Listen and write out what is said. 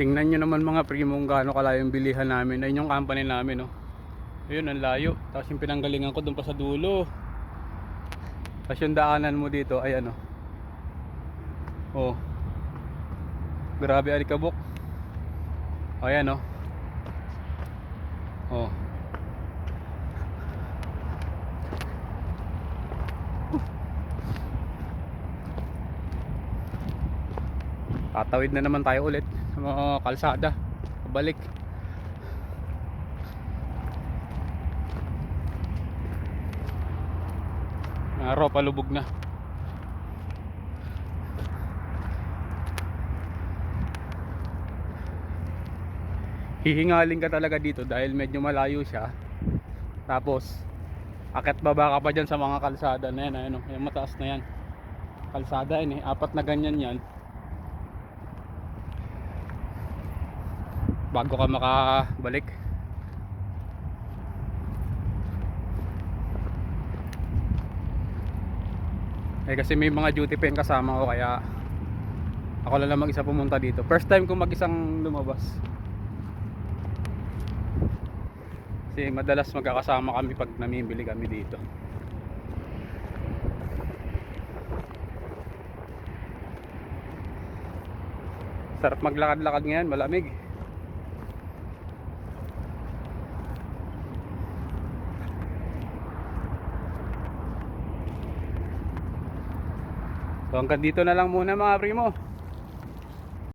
Tingnan nyo naman mga primo kung gaano kalayo yung bilihan namin. Ayun yung company namin, no. Ayun, ang layo. Tapos yung pinanggalingan ko doon pa sa dulo. Tapos yung daanan mo dito, ayan, no. Oh. Grabe alikabok. Ayan, no. Oh. Tatawid na naman tayo ulit sa mga kalsada. Pabalik. Araw palubog na. Hihingalin ka talaga dito dahil medyo malayo siya. Tapos akit baba ka pa dyan sa mga kalsada na yan, ayun, oh, yung mataas na yan. Kalsada yan eh, apat na ganyan yan. Bago ka makabalik. Eh kasi may mga duty pen kasama ko kaya ako lang lang mag-isa pumunta dito. First time ko mag-isang lumabas. Kasi madalas magkakasama kami pag namimili kami dito. Sarap maglakad-lakad ngayon malamig So hanggang dito na lang muna mga primo.